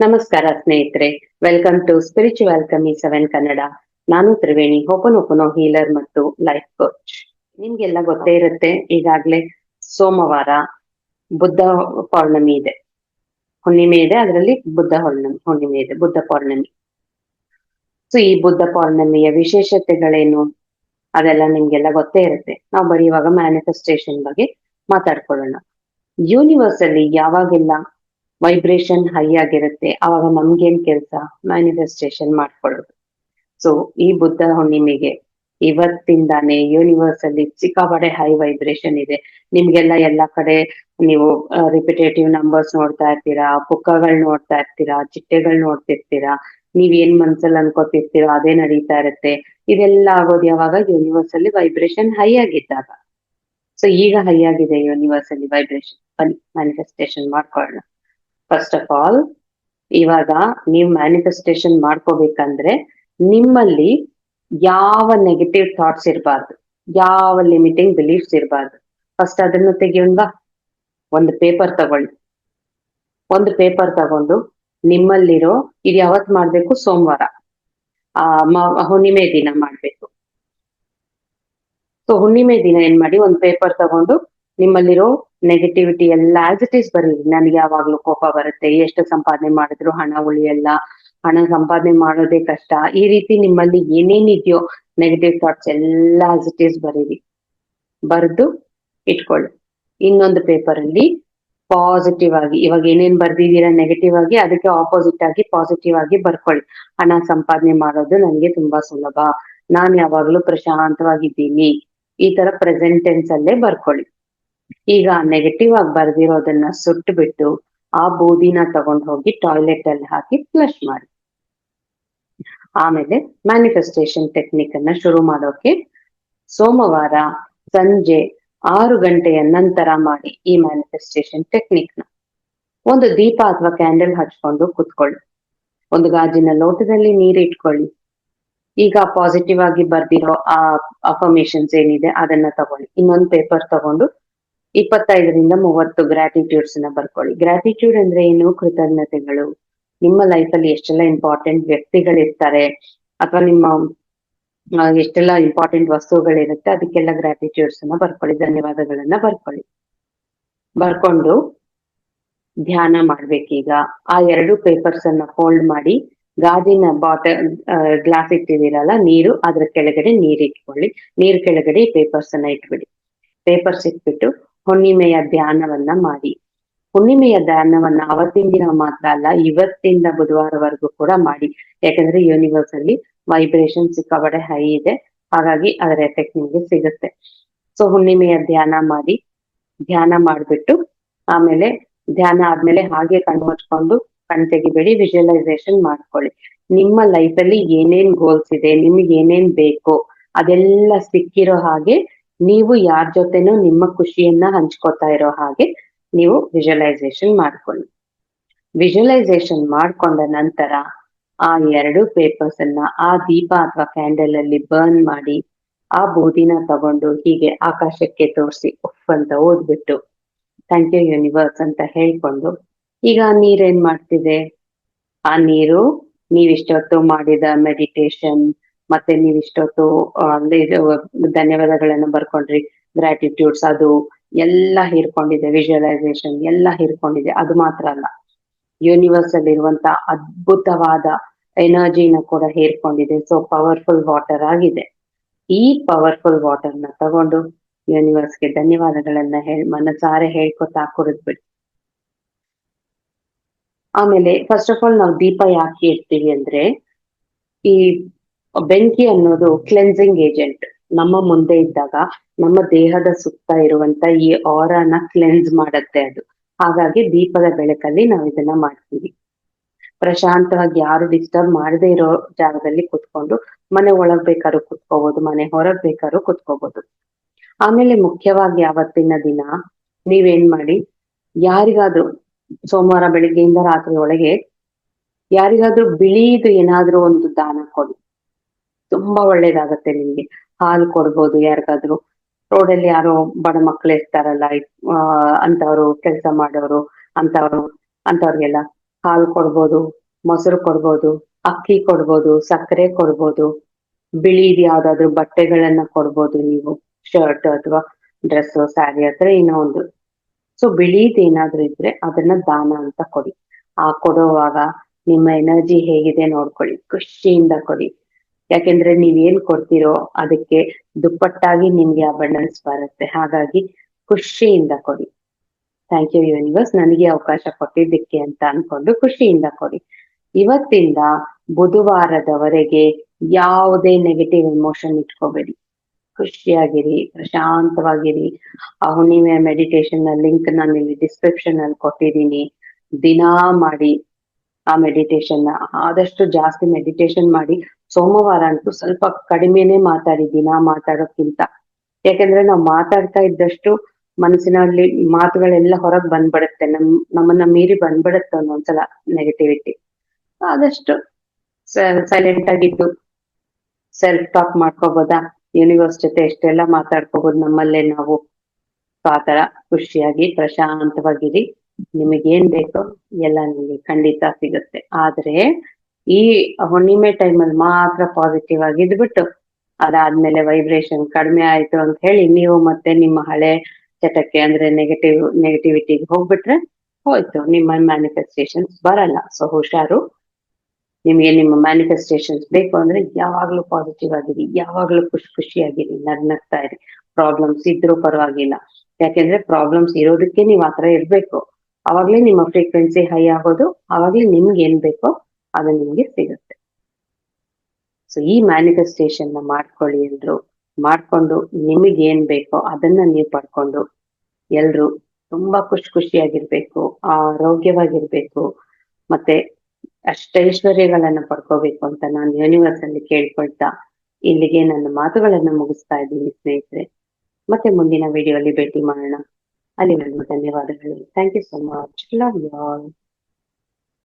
ನಮಸ್ಕಾರ ಸ್ನೇಹಿತರೆ. Welcome to spiritual ಕಮಿ ಸೆವೆನ್ ಕನ್ನಡ ನಾನು ತ್ರಿವೇಣಿ ಓಪನ್ ಓಪನೋ ಹೀಲರ್ ಮತ್ತು ಲೈಫ್ ಕೋಚ್ ನಿಮ್ಗೆಲ್ಲ ಗೊತ್ತೇ ಇರುತ್ತೆ, ಈಗಾಗ್ಲೇ ಸೋಮವಾರ ಬುದ್ಧ ಪೌರ್ಣಮಿ ಇದೆ. ಹುಣ್ಣಿಮೆ ಇದೆ, ಅದರಲ್ಲಿ ಬುದ್ಧ ಹುಣ್ಣಿಮೆ ಹುಣ್ಣಿಮೆ ಇದೆ, ಬುದ್ಧ ಪೌರ್ಣಮಿ. ಸೊ ಈ ಬುದ್ಧ ಪೌರ್ಣಮಿಯ ವಿಶೇಷತೆಗಳೇನು? ಅದೆಲ್ಲ ನಿಮ್ಗೆಲ್ಲ ಗೊತ್ತೇ ಇರುತ್ತೆ. ನಾವು ಬರೀ ಇವಾಗ ಮ್ಯಾನಿಫೆಸ್ಟೇಷನ್ ಬಗ್ಗೆ ಮಾತಾಡ್ಕೊಳ್ಳೋಣ. ಯೂನಿವರ್ಸ್ ಅಲ್ಲಿ ಯಾವಾಗೆಲ್ಲ ವೈಬ್ರೇಷನ್ ಹೈ ಆಗಿರುತ್ತೆ. ಅವಾಗ ನಮ್ಗೇನ್ ಕೆಲಸ? ಮ್ಯಾನಿಫೆಸ್ಟೇಷನ್ ಮಾಡ್ಕೊಳ್ಳೋದು. ಸೊ ಈ ಬುದ್ಧ ಹುಣ್ಣಿಮೆಗೆ ಇವತ್ತಿಂದಾನೇ ಯೂನಿವರ್ಸ್ ಅಲ್ಲಿ ಸಿಕ್ಕಾಪಡೆ ಹೈ ವೈಬ್ರೇಷನ್ ಇದೆ. ನಿಮ್ಗೆಲ್ಲ ಎಲ್ಲಾ ಕಡೆ ನೀವು ರಿಪಿಟೇಟಿವ್ ನಂಬರ್ಸ್ ನೋಡ್ತಾ ಇರ್ತೀರಾ? ಪುಕ್ಕಗಳು ನೋಡ್ತಾ ಇರ್ತೀರಾ? ಚಿಟ್ಟೆಗಳು ನೋಡ್ತಿರ್ತೀರಾ? ನೀವ್ ಏನ್ ಮನ್ಸಲ್ಲಿ ಅನ್ಕೋತಿರ್ತೀರೋ ಅದೇ ನಡೀತಾ ಇರುತ್ತೆ. ಇದೆಲ್ಲ ಆಗೋದು ಯಾವಾಗ? ಯೂನಿವರ್ಸ್ ಅಲ್ಲಿ ವೈಬ್ರೇಷನ್ ಹೈ ಆಗಿದ್ದಾಗ. ಸೊ ಈಗ ಹೈ ಆಗಿದೆ ಯೂನಿವರ್ಸ್ ಅಲ್ಲಿ ವೈಬ್ರೇಷನ್ ಬನ್ನಿ ಮ್ಯಾನಿಫೆಸ್ಟೇಷನ್ ಮಾಡ್ಕೊಳ್ಳೋಣ. ಫಸ್ಟ್ ಆಫ್ ಆಲ್ ಇವಾಗ ನೀವು ಮ್ಯಾನಿಫೆಸ್ಟೇಷನ್ ಮಾಡ್ಕೋಬೇಕಂದ್ರೆ ನಿಮ್ಮಲ್ಲಿ ಯಾವ ನೆಗೆಟಿವ್ ಥಾಟ್ಸ್ ಇರಬಾರ್ದು, ಯಾವ ಲಿಮಿಟಿಂಗ್ ಬಿಲೀಫ್ಸ್ ಇರಬಾರ್ದು. ಫಸ್ಟ್ ಅದನ್ನು ತೆಗಿಯೋಣ ಒಂದು ಪೇಪರ್ ತಗೊಳ್ಳಿ. ಒಂದು ಪೇಪರ್ ತಗೊಂಡು ನಿಮ್ಮಲ್ಲಿರೋ, ಇದು ಯಾವತ್ ಮಾಡ್ಬೇಕು? ಸೋಮವಾರ. ಆ ಹುಣ್ಣಿಮೆ ದಿನ ಮಾಡ್ಬೇಕು. ಸೊ ಹುಣ್ಣಿಮೆ ದಿನ ಏನ್ ಮಾಡಿ ಒಂದು ಪೇಪರ್ ತಗೊಂಡು ನಿಮ್ಮಲ್ಲಿರೋ ನೆಗೆಟಿವಿಟಿ ಎಲ್ಲ ಆಸ್ ಇಟ್ ಈಸ್ ಬರೀ ನನಗೆ ಯಾವಾಗ್ಲೂ ಕೋಪ ಬರುತ್ತೆ. ಎಷ್ಟು ಸಂಪಾದನೆ ಮಾಡಿದ್ರು ಹಣ ಉಳಿಯಲ್ಲ. ಹಣ ಸಂಪಾದನೆ ಮಾಡೋದೇ ಕಷ್ಟ. ಈ ರೀತಿ ನಿಮ್ಮಲ್ಲಿ ಏನೇನಿದೆಯೋ ನೆಗೆಟಿವ್ ಥಾಟ್ಸ್ ಎಲ್ಲ ಆಸ್ ಇಟ್ ಈಸ್ ಬರೀರಿ. ಬರೆದು ಇಟ್ಕೊಳ್ಳಿ. ಇನ್ನೊಂದು ಪೇಪರ್ ಅಲ್ಲಿ ಪಾಸಿಟಿವ್ ಆಗಿ, ಇವಾಗ ಏನೇನ್ ಬರ್ದಿದ್ದೀರಾ ನೆಗೆಟಿವ್ ಆಗಿ, ಅದಕ್ಕೆ ಆಪೋಸಿಟ್ ಆಗಿ ಪಾಸಿಟಿವ್ ಆಗಿ ಬರ್ಕೊಳ್ಳಿ. ಹಣ ಸಂಪಾದನೆ ಮಾಡೋದು ನನಗೆ ತುಂಬಾ ಸುಲಭ. ನಾನ್ ಯಾವಾಗ್ಲೂ ಪ್ರಶಾಂತವಾಗಿದ್ದೀನಿ. ಈ ತರ ಪ್ರೆಸೆಂಟ್ ಟೆನ್ಸ್ ಅಲ್ಲೇ ಬರ್ಕೊಳ್ಳಿ. ಈಗ ನೆಗೆಟಿವ್ ಆಗಿ ಬರ್ದಿರೋದನ್ನ ಸುಟ್ಟು ಬಿಟ್ಟು ಆ ಬೂದಿನ ತಗೊಂಡ್ ಹೋಗಿ ಟಾಯ್ಲೆಟ್ ಅಲ್ಲಿ ಹಾಕಿ ಫ್ಲಶ್ ಮಾಡಿ. ಆಮೇಲೆ ಮ್ಯಾನಿಫೆಸ್ಟೇಷನ್ ಟೆಕ್ನಿಕ್ ಅನ್ನ ಶುರು ಮಾಡೋಕೆ ಸೋಮವಾರ ಸಂಜೆ ಆರು ಗಂಟೆಯ ನಂತರ ಮಾಡಿ ಈ ಮ್ಯಾನಿಫೆಸ್ಟೇಷನ್ ಟೆಕ್ನಿಕ್ನ. ಒಂದು ದೀಪ ಅಥವಾ ಕ್ಯಾಂಡಲ್ ಹಚ್ಕೊಂಡು ಕುತ್ಕೊಳ್ಳಿ. ಒಂದು ಗಾಜಿನ ಲೋಟದಲ್ಲಿ ನೀರು ಇಟ್ಕೊಳ್ಳಿ. ಈಗ ಪಾಸಿಟಿವ್ ಆಗಿ ಬರ್ದಿರೋ ಆ ಅಫರ್ಮೇಶನ್ಸ್ ಏನಿದೆ ಅದನ್ನ ತಗೊಳ್ಳಿ. ಇನ್ನೊಂದು ಪೇಪರ್ ತಗೊಂಡು ಇಪ್ಪತ್ತೈದರಿಂದ ಮೂವತ್ತು ಗ್ರಾಟಿಟ್ಯೂಡ್ಸ್ನ ಬರ್ಕೊಳ್ಳಿ. ಗ್ರಾಟಿಟ್ಯೂಡ್ ಅಂದ್ರೆ ಏನು? ಕೃತಜ್ಞತೆಗಳು. ನಿಮ್ಮ ಲೈಫ್ ಅಲ್ಲಿ ಎಷ್ಟೆಲ್ಲ ಇಂಪಾರ್ಟೆಂಟ್ ವ್ಯಕ್ತಿಗಳಿರ್ತಾರೆ ಅಥವಾ ನಿಮ್ಮ ಎಷ್ಟೆಲ್ಲ ಇಂಪಾರ್ಟೆಂಟ್ ವಸ್ತುಗಳಿರುತ್ತೆ, ಅದಕ್ಕೆಲ್ಲ ಗ್ರಾಟಿಟ್ಯೂಡ್ಸ್ ಅನ್ನ ಬರ್ಕೊಳ್ಳಿ. ಧನ್ಯವಾದಗಳನ್ನ ಬರ್ಕೊಳ್ಳಿ. ಬರ್ಕೊಂಡು ಧ್ಯಾನ ಮಾಡ್ಬೇಕೀಗ. ಆ ಎರಡು ಪೇಪರ್ಸ್ ಅನ್ನ ಫೋಲ್ಡ್ ಮಾಡಿ ಗಾಜಿನ ಬಾಟಲ್ ಗ್ಲಾಸ್ ಇಟ್ಟಿದ್ದೀರಲ್ಲ, ನೀರು, ಅದ್ರ ಕೆಳಗಡೆ ನೀರ್ ಇಟ್ಕೊಳ್ಳಿ ನೀರ್ ಕೆಳಗಡೆ ಪೇಪರ್ಸ್ ಅನ್ನ ಇಟ್ಬಿಡಿ. ಪೇಪರ್ಸ್ ಇಟ್ಬಿಟ್ಟು ಹುಣ್ಣಿಮೆಯ ಧ್ಯಾನವನ್ನ ಮಾಡಿ. ಹುಣ್ಣಿಮೆಯ ಧ್ಯಾನವನ್ನ ಅವತ್ತಿನ ದಿನ ಮಾತ್ರ ಅಲ್ಲ, ಇವತ್ತಿಂದ ಬುಧವಾರವರೆಗೂ ಕೂಡ ಮಾಡಿ. ಯಾಕಂದ್ರೆ ಯೂನಿವರ್ಸ್ ಅಲ್ಲಿ ವೈಬ್ರೇಷನ್ ಸಿಕ್ಕಾಬಡೆ ಹೈ ಇದೆ. ಹಾಗಾಗಿ ಅದರ ಎಫೆಕ್ಟ್ ನಿಮ್ಗೆ ಸಿಗುತ್ತೆ. ಸೊ ಹುಣ್ಣಿಮೆಯ ಧ್ಯಾನ ಮಾಡಿ, ಧ್ಯಾನ ಮಾಡ್ಬಿಟ್ಟು, ಆಮೇಲೆ ಧ್ಯಾನ ಆದ್ಮೇಲೆ ಹಾಗೆ ಕಣ್ಣು ಮುಚ್ಕೊಂಡು, ಕಣ್ ತೆಗಿಬೇಡಿ ವಿಜುವಲೈಸೇಷನ್ ಮಾಡ್ಕೊಳ್ಳಿ. ನಿಮ್ಮ ಲೈಫ್ ಅಲ್ಲಿ ಏನೇನ್ ಗೋಲ್ಸ್ ಇದೆ, ನಿಮ್ಗೆ ಏನೇನ್ ಬೇಕೋ ಅದೆಲ್ಲ ಸಿಕ್ಕಿರೋ ಹಾಗೆ ನೀವು ಯಾರ ಜೊತೆನೂ ನಿಮ್ಮ ಖುಷಿಯನ್ನ ಹಂಚ್ಕೋತಾ ಇರೋ ಹಾಗೆ ನೀವು ವಿಜುವಲೈಸೇಷನ್ ಮಾಡ್ಕೊಳ್ಳಿ. ವಿಜುವಲೈಸೇಷನ್ ಮಾಡ್ಕೊಂಡ ನಂತರ ಆ ಎರಡು ಪೇಪರ್ಸ್ ಅನ್ನ ಆ ದೀಪ ಅಥವಾ ಕ್ಯಾಂಡಲ್ ಅಲ್ಲಿ ಬರ್ನ್ ಮಾಡಿ ಆ ಬೂದಿನ ತಗೊಂಡು ಹೀಗೆ ಆಕಾಶಕ್ಕೆ ತೋರಿಸಿ ಉಫ್ ಅಂತ ಓದ್ಬಿಟ್ಟು ಥ್ಯಾಂಕ್ ಯು ಯೂನಿವರ್ಸ್ ಅಂತ ಹೇಳ್ಕೊಂಡು ಈಗ ಆ ನೀರೇನ್ ಮಾಡ್ತಿದೆ? ಆ ನೀರು ನೀವಿಷ್ಟೊತ್ತು ಮಾಡಿದ ಮೆಡಿಟೇಷನ್ ಮತ್ತೆ ನೀವು ಇಷ್ಟೊತ್ತು ಅಂದ್ರೆ ಧನ್ಯವಾದಗಳನ್ನ ಬರ್ಕೊಂಡ್ರಿ. ಗ್ರಾಟಿಟ್ಯೂಡ್ಸ್ ಅದು ಎಲ್ಲ ಹೀರ್ಕೊಂಡಿದೆ ವಿಜುವಲೈಸೇಷನ್ ಎಲ್ಲ ಹೀರ್ಕೊಂಡಿದೆ. ಅದು ಮಾತ್ರ ಅಲ್ಲ ಯೂನಿವರ್ಸ್ ಅಲ್ಲಿ ಇರುವಂತ ಅದ್ಭುತವಾದ ಎನರ್ಜಿನ ಕೂಡ ಹೇರ್ಕೊಂಡಿದೆ. ಸೊ ಪವರ್ಫುಲ್ ವಾಟರ್ ಆಗಿದೆ. ಈ ಪವರ್ಫುಲ್ ವಾಟರ್ನ ತಗೊಂಡು ಯೂನಿವರ್ಸ್ಗೆ ಧನ್ಯವಾದಗಳನ್ನ ಹೇಳ್ ಮನಸಾರೆ ಹೇಳ್ಕೊತಾ ಬಿಡಿ. ಆಮೇಲೆ ಫಸ್ಟ್ ಆಫ್ ಆಲ್ ನಾವು ದೀಪ ಯಾಕೆ ಇರ್ತೀವಿ ಅಂದ್ರೆ, ಈ ಬೆಂಕಿ ಅನ್ನೋದು ಕ್ಲೆನ್ಸಿಂಗ್ ಏಜೆಂಟ್ ನಮ್ಮ ಮುಂದೆ ಇದ್ದಾಗ ನಮ್ಮ ದೇಹದ ಸುತ್ತ ಇರುವಂತ ಈ ಆರಾನ ಕ್ಲೆನ್ಸ್ ಮಾಡತ್ತೆ ಅದು. ಹಾಗಾಗಿ ದೀಪದ ಬೆಳಕಲ್ಲಿ ನಾವು ಇದನ್ನ ಮಾಡ್ತೀವಿ. ಪ್ರಶಾಂತವಾಗಿ ಯಾರು ಡಿಸ್ಟರ್ಬ್ ಮಾಡದೇ ಇರೋ ಜಾಗದಲ್ಲಿ ಕುತ್ಕೊಂಡು ಮನೆ ಒಳಗ್ ಬೇಕಾದ್ರೂ ಕುತ್ಕೋಬಹುದು ಮನೆ ಹೊರಗ್ ಬೇಕಾದ್ರೂ ಕುತ್ಕೋಬಹುದು ಆಮೇಲೆ ಮುಖ್ಯವಾಗಿ ಅವತ್ತಿನ ದಿನ ನೀವೇನ್ ಮಾಡಿ, ಯಾರಿಗಾದ್ರೂ ಸೋಮವಾರ ಬೆಳಿಗ್ಗೆಯಿಂದ ರಾತ್ರಿ ಒಳಗೆ ಯಾರಿಗಾದ್ರೂ ಬಿಳಿದು ಏನಾದ್ರೂ ಒಂದು ದಾನ ಕೊಡಿ. ತುಂಬಾ ಒಳ್ಳೇದಾಗತ್ತೆ ನಿಮ್ಗೆ. ಹಾಲು ಕೊಡ್ಬೋದು ಯಾರಿಗಾದ್ರೂ. ರೋಡಲ್ಲಿ ಯಾರೋ ಬಡ ಮಕ್ಳು ಇರ್ತಾರಲ್ಲ ಅಂತವ್ರು ಕೆಲಸ ಮಾಡೋರು, ಅಂತವ್ರು, ಅಂತವ್ರಿಗೆಲ್ಲ ಹಾಲು ಕೊಡ್ಬೋದು, ಮೊಸರು ಕೊಡ್ಬೋದು, ಅಕ್ಕಿ ಕೊಡ್ಬೋದು, ಸಕ್ಕರೆ ಕೊಡ್ಬೋದು ಬಿಳಿದ್ ಯಾವ್ದಾದ್ರು ಬಟ್ಟೆಗಳನ್ನ ಕೊಡ್ಬೋದು ನೀವು ಶರ್ಟ್ ಅಥವಾ ಡ್ರೆಸ್ ಸ್ಯಾರಿ ಅಥವಾ ಏನೋ ಒಂದು. ಸೊ ಬಿಳಿದ್ ಏನಾದ್ರು ಇದ್ರೆ ಅದನ್ನ ದಾನ ಅಂತ ಕೊಡಿ. ಆ ಕೊಡುವಾಗ ನಿಮ್ಮ ಎನರ್ಜಿ ಹೇಗಿದೆ ನೋಡ್ಕೊಳ್ಳಿ, ಖುಷಿಯಿಂದ ಕೊಡಿ. ಯಾಕೆಂದ್ರೆ ನೀವ್ ಏನ್ ಕೊಡ್ತೀರೋ ಅದಕ್ಕೆ ದುಪ್ಪಟ್ಟಾಗಿ ನಿಮ್ಗೆ ಅಬಂಡೆನ್ಸ್ ಬರುತ್ತೆ. ಹಾಗಾಗಿ ಖುಷಿಯಿಂದ ಕೊಡಿ. ಥ್ಯಾಂಕ್ ಯು ಯೂನಿವರ್ಸ್ ನನಗೆ ಅವಕಾಶ ಕೊಟ್ಟಿದ್ದಕ್ಕೆ ಅಂತ ಅನ್ಕೊಂಡು ಖುಷಿಯಿಂದ ಕೊಡಿ. ಇವತ್ತಿಂದ ಬುಧವಾರದವರೆಗೆ ಯಾವುದೇ ನೆಗೆಟಿವ್ ಎಮೋಷನ್ ಇಟ್ಕೋಬೇಡಿ. ಖುಷಿಯಾಗಿರಿ, ಪ್ರಶಾಂತವಾಗಿರಿ. ಆ ಹುಣ್ಣಿಮೆ ಮೆಡಿಟೇಷನ್ನ ಲಿಂಕ್ ನಾನು ಇಲ್ಲಿ ಡಿಸ್ಕ್ರಿಪ್ಷನ್ ಅಲ್ಲಿ ಕೊಟ್ಟಿದ್ದೀನಿ. ದಿನಾ ಮಾಡಿ ಆ ಮೆಡಿಟೇಷನ್ ಆದಷ್ಟು ಜಾಸ್ತಿ ಮೆಡಿಟೇಷನ್ ಮಾಡಿ. ಸೋಮವಾರ ಅಂತೂ ಸ್ವಲ್ಪ ಕಡಿಮೆನೆ ಮಾತಾಡಿ, ದಿನ ಮಾತಾಡೋಕ್ಕಿಂತ. ಯಾಕಂದ್ರೆ ನಾವು ಮಾತಾಡ್ತಾ ಇದ್ದಷ್ಟು ಮನಸ್ಸಿನಲ್ಲಿ ಮಾತುಗಳೆಲ್ಲ ಹೊರಗ್ ಬಂದ್ಬಿಡುತ್ತೆ. ನಮ್, ನಮ್ಮನ್ನ ಮೀರಿ ಬಂದ್ಬಿಡುತ್ತೆ ಒಂದೊಂದ್ಸಲ ನೆಗೆಟಿವಿಟಿ ಆದಷ್ಟು ಸೈಲೆಂಟ್ ಆಗಿದ್ದು ಸೆಲ್ಫ್ ಟಾಕ್ ಮಾಡ್ಕೋಬೋದಾ? ಯೂನಿವರ್ಸ್ ಜೊತೆ ಎಷ್ಟೆಲ್ಲ ಮಾತಾಡ್ಕೋಬಹುದು ನಮ್ಮಲ್ಲೇ ನಾವು? ಆತರ ಖುಷಿಯಾಗಿ ಪ್ರಶಾಂತವಾಗಿರಿ. ನಿಮಗೇನ್ ಬೇಕೋ ಎಲ್ಲ ನಿಮಗೆ ಖಂಡಿತ ಸಿಗುತ್ತೆ. ಆದ್ರೆ ಈ ಹುಣ್ಣಿಮೆ ಟೈಮಲ್ಲಿ ಮಾತ್ರ ಪಾಸಿಟಿವ್ ಆಗಿ ಇದ್ಬಿಟ್ಟು, ಅದಾದ್ಮೇಲೆ ವೈಬ್ರೇಷನ್ ಕಡಿಮೆ ಆಯ್ತು ಅಂತ ಹೇಳಿ ನೀವು ಮತ್ತೆ ನಿಮ್ಮ ಹಳೆ ಚಟಕ್ಕೆ ಅಂದ್ರೆ ನೆಗೆಟಿವ್ ನೆಗೆಟಿವಿಟಿಗೆ ಹೋಗ್ಬಿಟ್ರೆ ಹೋಯ್ತು. ನಿಮ್ಮ ಮ್ಯಾನಿಫೆಸ್ಟೇಷನ್ಸ್ ಬರಲ್ಲ. ಸೊ ಹುಷಾರು. ನಿಮಗೆ ನಿಮ್ಮ ಮ್ಯಾನಿಫೆಸ್ಟೇಷನ್ಸ್ ಬೇಕು ಅಂದ್ರೆ ಯಾವಾಗ್ಲೂ ಪಾಸಿಟಿವ್ ಆಗಿರಿ. ಯಾವಾಗ್ಲೂ ಖುಷಿ ಖುಷಿಯಾಗಿರಿ. ನಗ್ನಗ್ತಾ ಇರಿ. ಪ್ರಾಬ್ಲಮ್ಸ್ ಇದ್ರೂ ಪರವಾಗಿಲ್ಲ. ಯಾಕೆಂದ್ರೆ ಪ್ರಾಬ್ಲಮ್ಸ್ ಇರೋದಕ್ಕೆ ನೀವು ಆತರ ಇರ್ಬೇಕು. ಅವಾಗ್ಲೇ ನಿಮ್ಮ ಫ್ರೀಕ್ವೆನ್ಸಿ ಹೈ ಆಗೋದು, ಅವಾಗ್ಲೇ ನಿಮ್ಗೆ ಏನ್ ಬೇಕೋ ಅದು ನಿಮ್ಗೆ ಸಿಗುತ್ತೆ. ಸೊ ಈ ಮ್ಯಾನಿಫೆಸ್ಟೇಷನ್ನ ಮಾಡ್ಕೊಳ್ಳಿ ಎಲ್ರು. ಮಾಡ್ಕೊಂಡು ನಿಮಗೆ ಏನ್ ಬೇಕೋ ಅದನ್ನ ನೀವು ಪಡ್ಕೊಂಡು ಎಲ್ರು ತುಂಬಾ ಖುಷಿ ಖುಷಿಯಾಗಿರ್ಬೇಕು, ಆರೋಗ್ಯವಾಗಿರ್ಬೇಕು, ಮತ್ತೆ ಅಷ್ಟೈಶ್ವರ್ಯಗಳನ್ನ ಪಡ್ಕೋಬೇಕು ಅಂತ ನಾನು ಯೂನಿವರ್ಸ್ ಅಲ್ಲಿ ಕೇಳ್ಕೊಳ್ತಾ ಇಲ್ಲಿಗೆ ನನ್ನ ಮಾತುಗಳನ್ನ ಮುಗಿಸ್ತಾ ಇದ್ದೀನಿ ಸ್ನೇಹಿತರೆ. ಮತ್ತೆ ಮುಂದಿನ ವಿಡಿಯೋ ಅಲ್ಲಿ ಭೇಟಿ ಮಾಡೋಣ. ಅಲ್ಲಿವರೆಗೂ ಧನ್ಯವಾದಗಳು. Thank you so much love you all